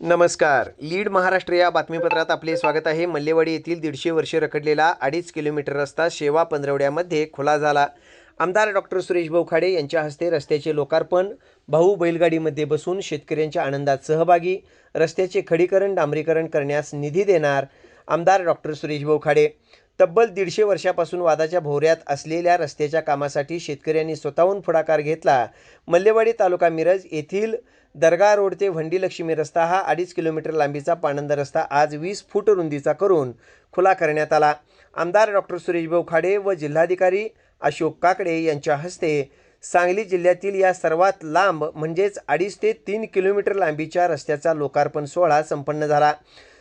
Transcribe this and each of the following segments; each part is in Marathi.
नमस्कार. लीड महाराष्ट्र या बातमीपत्रात आपले स्वागत आहे. मल्लेवाडी येथील दीडशे वर्षे रखडलेला अडीच किलोमीटर रस्ता शेवा पंधरवड्यामध्ये खुला झाला. आमदार डॉक्टर सुरेश भाऊ खाडे यांच्या हस्ते रस्त्याचे लोकार्पण भाऊ बैलगाडीमध्ये बसून शेतकऱ्यांच्या आनंदात सहभागी रस्त्याचे खडीकरण डांबरीकरण करण्यास निधी देणार आमदार डॉक्टर सुरेश भाऊ खाडे तब्बल दीडशे वर्षापासून वादाच्या भोवऱ्यात असलेल्या रस्त्याच्या कामासाठी शेतकऱ्यांनी स्वतःहून पुढाकार घेतला. मल्लेवाडी तालुका मिरज येथील दर्गा रोड ते भंडी लक्ष्मी रस्ता हा अडीच किलोमीटर लांबीचा पाणंद रस्ता आज वीस फूट रुंदीचा करून खुला करण्यात आला. आमदार डॉक्टर सुरेशभाऊ खाडे व जिल्हाधिकारी अशोक काकडे यांच्या हस्ते सांगली जिल्ह्यातील या सर्वात लांब म्हणजेच अडीच ते तीन किलोमीटर लांबीच्या रस्त्याचा लोकार्पण सोहळा संपन्न झाला.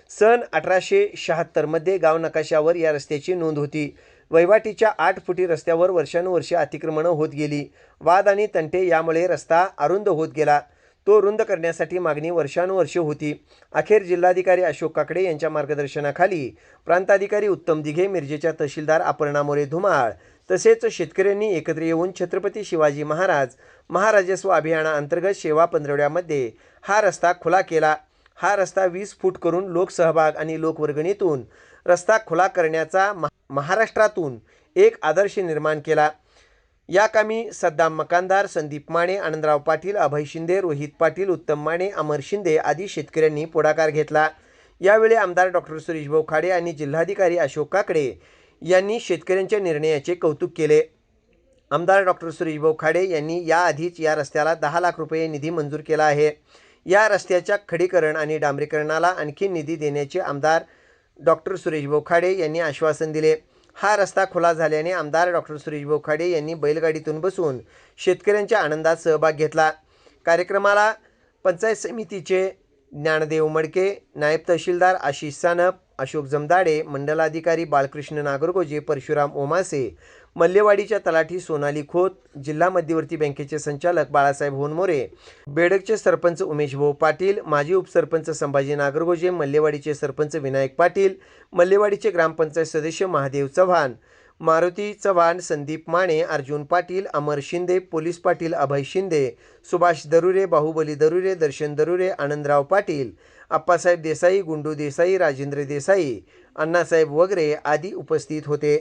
सन अठराशे शहात्तरमध्ये गाव नकाशावर या रस्त्याची नोंद होती. वहिवाटीच्या आठ फुटी रस्त्यावर वर्षानुवर्षे अतिक्रमणं होत गेली. वाद आणि तंटे यामुळे रस्ता अरुंद होत गेला. तो रुंद करण्यासाठी मागणी वर्षानुवर्षे होती. अखेर जिल्हाधिकारी अशोक काकडे यांच्या मार्गदर्शनाखाली प्रांताधिकारी उत्तम दिघे मिरजेच्या तहसीलदार अपर्णा मोरे धुमाळ तसेच शेतकऱ्यांनी एकत्र येऊन छत्रपती शिवाजी महाराज महाराजस्व अभियानाअंतर्गत सेवा पंधरवड्यामध्ये हा रस्ता खुला केला. हा रस्ता वीस फूट करून लोकसहभाग आणि लोकवर्गणीतून रस्ता खुला करण्याचा महाराष्ट्रातून एक आदर्श निर्माण केला. या कामी सद्दाम मकानदार संदीप माने आनंदराव पाटील अभय शिंदे रोहित पाटील उत्तम माने अमर शिंदे आदी शेतकऱ्यांनी पुढाकार घेतला. यावेळी आमदार डॉक्टर सुरेशभाऊ खाडे आणि जिल्हाधिकारी अशोक काकडे यांनी शेतकऱ्यांच्या निर्णयाचे कौतुक केले. आमदार डॉक्टर सुरेशभाऊ खाडे यांनी याआधीच या रस्त्याला दहा लाख रुपये निधी मंजूर केला आहे. या रस्त्याच्या खडीकरण आणि डांबरीकरणाला आणखी निधी देण्याचे आमदार डॉक्टर सुरेशभाऊ खाडे यांनी आश्वासन दिले. हा रस्ता खुला झाल्याने आमदार डॉक्टर सुरेश बोखाडे यांनी बैलगाडीतून बसून शेतकऱ्यांच्या आनंदात सहभाग घेतला. कार्यक्रमाला पंचायत समितीचे ज्ञानदेव मडके नायब तहसीलदार आशिष सानप अशोक जमदाडे मंडलाधिकारी बाळकृष्ण नागरगोजे परशुराम ओमासे मल्लेवाडीच्या तलाठी सोनाली खोत जिल्हा मध्यवर्ती बँकेचे संचालक बाळासाहेब होनमोरे बेडकचे सरपंच उमेश भाऊ पाटील माजी उपसरपंच संभाजी नागरगोजे मल्लेवाडीचे सरपंच विनायक पाटील मल्लेवाडीचे ग्रामपंचायत सदस्य महादेव चव्हाण मारुती चव्हाण संदीप माने अर्जुन पाटील अमर शिंदे पोलीस पाटील अभय शिंदे सुभाष दरुरे बाहुबली दरुरे दर्शन दरुरे आनंदराव पाटील आप्पासाहेब देसाई गुंडू देसाई राजेंद्र देसाई अण्णासाहेब वगैरे आदी उपस्थित होते.